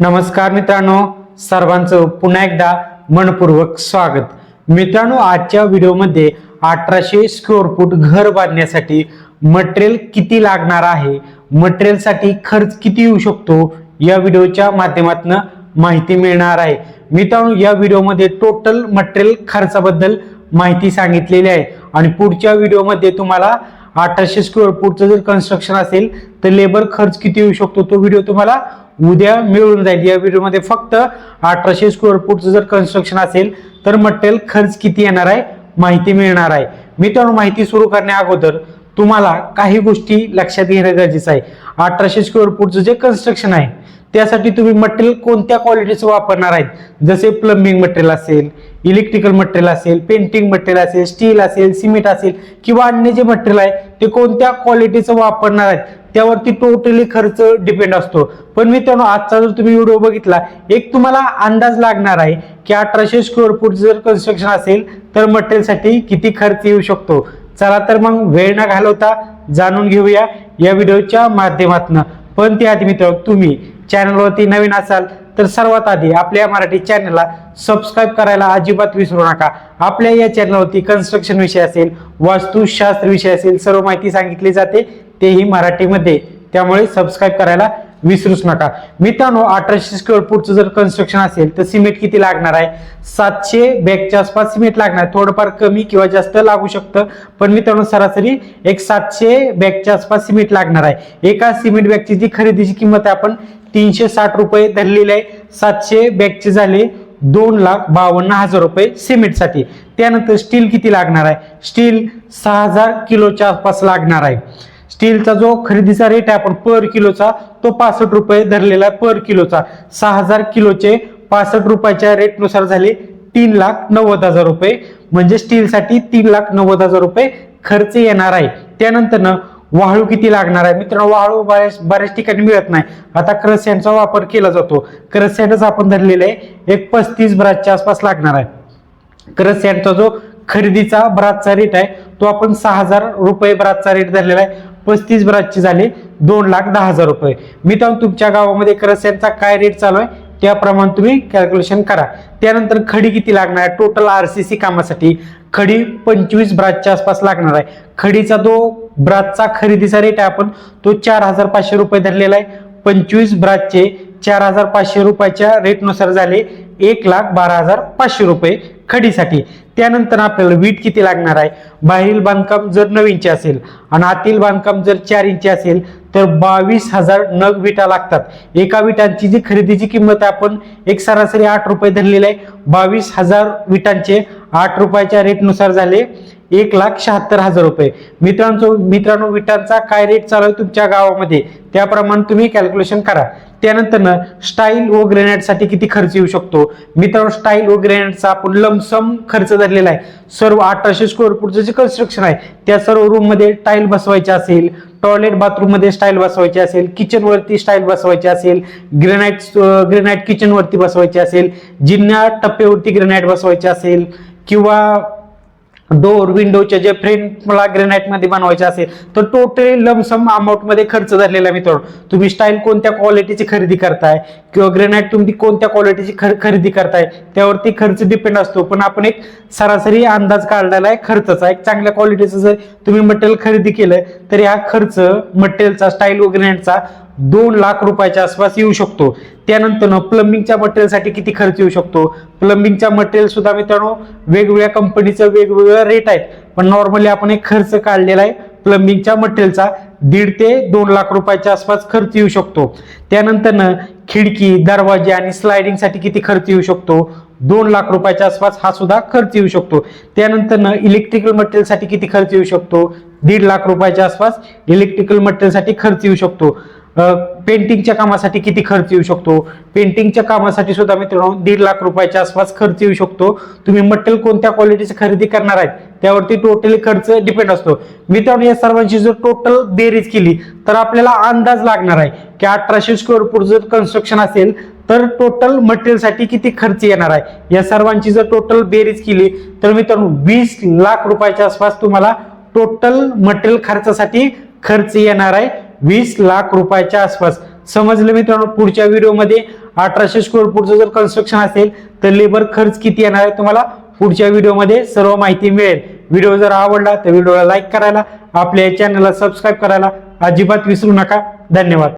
नमस्कार मित्रांनो सर्वांचं पुन्हा एकदा मनपूर्वक स्वागत. मित्रांनो आजच्या व्हिडिओमध्ये अठराशे स्क्वेअर फूट घर बांधण्यासाठी मटेरियल किती लागणार आहे? मटेरियलसाठी खर्च किती येऊ शकतो? या व्हिडिओच्या माध्यमातून माहिती मिळणार आहे. मित्रांनो या व्हिडिओमध्ये टोटल मटेरियल खर्चाबद्दल माहिती सांगितलेली आहे. आणि पुढच्या व्हिडिओमध्ये तुम्हाला अठराशे स्क्वेअर फूटचं जर कन्स्ट्रक्शन असेल तर लेबर खर्च किती येऊ शकतो? तो व्हिडिओ तुम्हाला उद्या मिळून जाईल. या व्हिडिओमध्ये फक्त अठराशे स्क्वेअर फूटचं जर कन्स्ट्रक्शन असेल तर मटेरियल खर्च किती येणार आहे? माहिती मिळणार आहे. मित्रांनो माहिती सुरू करण्या अगोदर तुम्हाला काही गोष्टी लक्षात घेणं गरजेचं आहे. अठराशे स्क्वेअर फूटचं जे कन्स्ट्रक्शन आहे त्यासाठी तुम्ही मटेरियल कोणत्या क्वालिटीचं वापरणार आहेत? जसे प्लंबिंग मटेरियल असेल इलेक्ट्रिकल मटेरियल असेल पेंटिंग मटेरियल असेल स्टील असेल सिमेंट असेल किंवा अन्य जे मटेरियल आहे ते कोणत्या क्वालिटीचं वापरणार आहेत? त्यावरती टोटली खर्च डिपेंड असतो. पण मित्रांनो आजचा जर तुम्ही व्हिडिओ बघितला एक तुम्हाला अंदाज लागणार आहे की अठराशे स्क्वेअर फूट जर कन्स्ट्रक्शन असेल तर मटेरियलसाठी किती खर्च येऊ शकतो? चला तर मग वेळ न घालवता जाणून घेऊया या व्हिडिओच्या माध्यमातून. पण त्याआधी मित्र तुम्ही चॅनलवरती नवीन असाल तर सर्वात आधी आपल्या मराठी चॅनलला सबस्क्राईब करायला अजिबात विसरू नका. आपल्या या चॅनलवरती कन्स्ट्रक्शन विषय असेल वास्तुशास्त्र विषय असेल सर्व माहिती सांगितली जाते तेही मराठीमध्ये. त्यामुळे सबस्क्राईब करायला विसरूच नका. मित्रांनो अठराशे स्क्वेअर फूटचं जर कन्स्ट्रक्शन असेल तर सिमेंट किती लागणार आहे? सातशे बॅगच्या आसपास सिमेंट लागणार. आहे थोडंफार कमी किंवा जास्त लागू शकतं. पण मित्रांनो सरासरी एक सातशे बॅगच्या आसपास सिमेंट लागणार आहे. एका सिमेंट बॅगची जी खरेदीची किंमत आहे आपण तीनशे साठ रुपये धरलेली आहे. सातशे बॅगचे झाले दोन लाख बावन्न हजार रुपये सिमेंटसाठी त्यानंतर स्टील किती लागणार आहे? स्टील सहा हजार किलोच्या आसपास लागणार आहे. स्टीलचा जो खरेदीचा रेट आहे आपण पर किलोचा तो पासष्ट रुपये धरलेला आहे पर किलोचा सहा हजार किलोचे पासष्ट रुपयाच्या रेटनुसार झाले तीन लाख नव्वद हजार रुपये. म्हणजे स्टीलसाठी तीन लाख नव्वद हजार रुपये खर्च येणार आहे. त्यानंतरनं वाळू किती लागणार आहे? मित्रांनो वाळू बऱ्याच बऱ्याच ठिकाणी मिळत नाही. आता क्रसॅनचा वापर केला जातो. क्रसॅनच आपण धरलेला आहे एक पस्तीस ब्रासच्या आसपास लागणार आहे. क्रसॅनचा जो खरेदीचा ब्रासचा रेट आहे तो आपण सहा हजार रुपये ब्रासचा रेट धरलेला आहे. पस्तीस ब्रासचे झाले दोन लाख दहा हजार रुपये. मित्रांनो तुमच्या गावामध्ये क्रस्यांचा काय रेट चालू आहे त्याप्रमाणे तुम्ही कॅल्क्युलेशन करा. त्यानंतर खडी किती लागणार आहे? टोटल आर सी सी कामासाठी खडी पंचवीस ब्राचच्या आसपास लागणार आहे. खडीचा जो ब्रासचा खरेदीचा रेट आहे आपण तो चार हजार पाचशे रुपये धरलेला आहे. पंचवीस ब्राचचे चार हजार पाचशे रुपयाच्या रेटनुसार झाले एक लाख बारा हजार पाचशे रुपये खडीसाठी. त्यानंतर आपल्याला वीट किती लागणार आहे? बाहेरील बांधकाम जर नऊ इंची असेल आणि आतील बांधकाम जर चार इंची असेल तर बावीस हजार नग विटा लागतात. एका विटांची जी खरेदीची किंमत आहे आपण एक सरासरी आठ रुपये धरलेली आहे. बावीस हजार विटांचे आठ रुपयाच्या रेटनुसार झाले एक लाख शहात्तर हजार रुपये. मित्रांनो मित्रांनो विटांचा काय रेट चालू आहे तुमच्या गावामध्ये? त्याप्रमाणे तुम्ही कॅल्क्युलेशन करा. त्यानंतर स्टाईल व ग्रेनाईटसाठी किती खर्च येऊ शकतो? मित्रांनो स्टाईल व ग्रेनाईटचा आपण लमसम खर्च धरलेला आहे. सर्व अठराशे स्क्वेअर फूटचं जे कन्स्ट्रक्शन आहे त्या सर्व रूममध्ये टाईल बसवायचे असेल टॉयलेट बाथरूममध्ये स्टाईल बसवायची असेल किचन वरती स्टाईल बसवायची असेल ग्रेनाईट ग्रेनाईट किचन वरती बसवायची असेल जिन्या टप्प्यावरती ग्रेनाईट बसवायचे असेल किंवा डोर विंडोच्या जे फ्रेम मला ग्रेनाईटमध्ये बनवायचे असेल तर टोटली लमसम अमाऊंटमध्ये खर्च झालेला मित्रांनो. तुम्ही स्टाईल कोणत्या क्वालिटीची खरेदी करताय किंवा ग्रेनाईट तुम्ही कोणत्या क्वालिटीची खरेदी करताय त्यावरती खर्च डिपेंड असतो. पण आपण एक सरासरी अंदाज काढलेला आहे खर्चाचा. एक चांगल्या क्वालिटीचं जर तुम्ही मटेरियल खरेदी केलं तर हा खर्च मटेरियलचा स्टाईल व ग्रेनाईटचा दोन लाख रुपयाच्या आसपास येऊ शकतो. त्यानंतर प्लंबिंगच्या मटेरियलसाठी किती खर्च येऊ शकतो? प्लंबिंगच्या मटेरियल सुद्धा मित्रांनो वेगवेगळ्या कंपनीचं वेगवेगळं रेट आहेत. पण नॉर्मली आपण एक खर्च काढलेला आहे प्लंबिंगच्या मटेरियलचा दीड ते दोन लाख रुपयाच्या आसपास खर्च येऊ शकतो. त्यानंतर खिडकी दरवाजे आणि स्लायडिंगसाठी किती खर्च येऊ शकतो? दोन लाख रुपयाच्या आसपास हा सुद्धा खर्च येऊ शकतो. त्यानंतर इलेक्ट्रिकल मटेरियलसाठी किती खर्च येऊ शकतो? दीड लाख रुपयाच्या आसपास इलेक्ट्रिकल मटेरियलसाठी खर्च येऊ शकतो. पेंटिंगच्या कामासाठी किती खर्च येऊ शकतो? पेंटिंगच्या कामासाठी सुद्धा मित्रांनो दीड लाख रुपयाच्या आसपास खर्च येऊ शकतो. तुम्ही मटेरियल कोणत्या क्वालिटीची खरेदी करणार आहेत त्यावरती टोटली खर्च डिपेंड असतो. मित्रांनो या सर्वांची जर टोटल बेरीज केली तर आपल्याला अंदाज लागणार आहे की अठराशे स्क्वेअर फूट जर कन्स्ट्रक्शन असेल तर टोटल मटेरियलसाठी किती खर्च येणार आहे? या सर्वांची जर टोटल बेरीज केली तर मित्रांनो वीस लाख रुपयाच्या आसपास तुम्हाला टोटल मटेरियल खर्चासाठी खर्च येणार आहे. वीस लाख रुपयाच्या आसपास. समजलं मित्रांनो पुढच्या व्हिडिओमध्ये अठराशे स्क्वेअर फूटचं जर कन्स्ट्रक्शन असेल तर लेबर खर्च किती येणार आहे तुम्हाला पुढच्या व्हिडिओमध्ये सर्व माहिती मिळेल. व्हिडिओ जर आवडला तर व्हिडिओला लाईक करायला आपल्या चॅनलला सबस्क्राईब करायला अजिबात विसरू नका. धन्यवाद.